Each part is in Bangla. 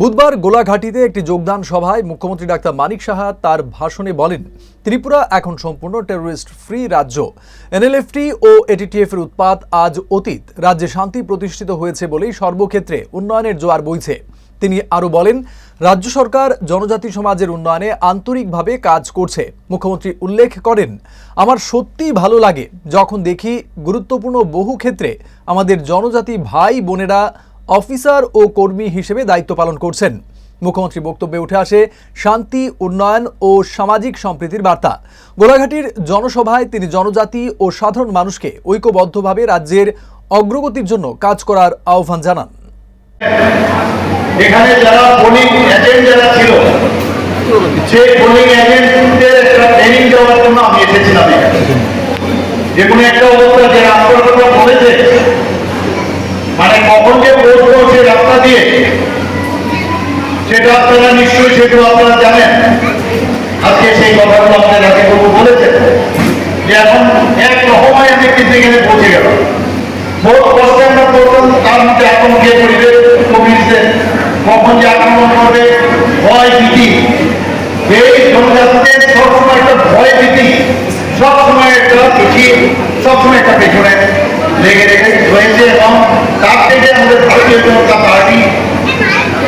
বুধবার গোলাঘাটিতে একটি যোগদান সভায় মুখ্যমন্ত্রী ডাক্তার মানিক সাহা তার ভাষণে বলেন, ত্রিপুরা এখন সম্পূর্ণ টেরোরিস্ট ফ্রি রাজ্য। এনএলএফটি ও এটিটিএফ এর উৎপাত আজ অতীত। রাজ্যে শান্তি প্রতিষ্ঠিত হয়েছে বলেই সর্বক্ষেত্রে উন্নয়নের জোয়ার বইছে। তিনি আরও বলেন, রাজ্য সরকার জনজাতি সমাজের উন্নয়নে আন্তরিকভাবে কাজ করছে। মুখ্যমন্ত্রী উল্লেখ করেন, আমার সত্যিই ভালো লাগে যখন দেখি গুরুত্বপূর্ণ বহু ক্ষেত্রে আমাদের জনজাতি ভাই বোনেরা অফিসার ও কর্মী হিসেবে দায়িত্ব পালন করছেন। মুখ্যমন্ত্রী বক্তব্যে উঠে আসে শান্তি, উন্নয়ন ও সামাজিক সম্প্রীতির বার্তা। গোলাঘাটির জনসভায় তিনি জনজাতি ও সাধারণ মানুষকে ঐক্যবদ্ধভাবে রাজ্যের অগ্রগতির জন্য কাজ করার আহ্বান জানান। এখানে যারা পোলিং এজেন্ট যারা ছিল সেই পোলিং এজেন্টদের একটা ট্রেনিং দেওয়ার জন্য আমি এসেছিলাম এখানে। যে কোনো একটা অবস্থা যে কথা বলেছে মানে কখন যে পৌঁছবো রাস্তা দিয়ে, সেটা আপনারা নিশ্চয়ই সেগুলো আপনারা জানেন। আজকে সেই কথাগুলো আপনার কাছে বাবু বলেছেন। যে এখন এক রকমায় আমি কিন্তু এখানে পৌঁছে বহু কষ্টে আমরা তার মধ্যে পরিবেশ কবিরদের কখন যে আক্রমণ করবে, ভয় ভীতি। এই জনজাতিদের সবসময় একটা ভয় ভীতি, সবসময় একটা পিছিয়ে সবসময় একটা পেছনে লেগে রেখে রয়েছে এবং তার থেকে আমাদের ভারতীয় জনতা পার্টি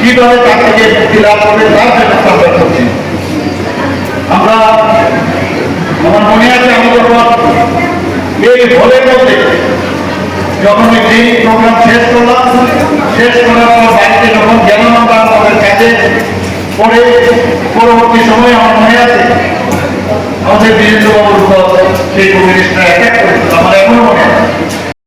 কীভাবে তার থেকে মুক্তি লাভ করবে তার ব্যবস্থা আমরা করছি। আমরা, আমার মনে আছে আমি যখন এই ভোলের মধ্যে যখন ট্রেনিং প্রোগ্রাম শেষ করলাম, শেষ করার পর বাড়িতে যখন গেলাম আমরা আমাদের কাছে, পরে পরবর্তী সময়ে আমার মনে আছে, আমাদের বীরেন্দ্রবাবুর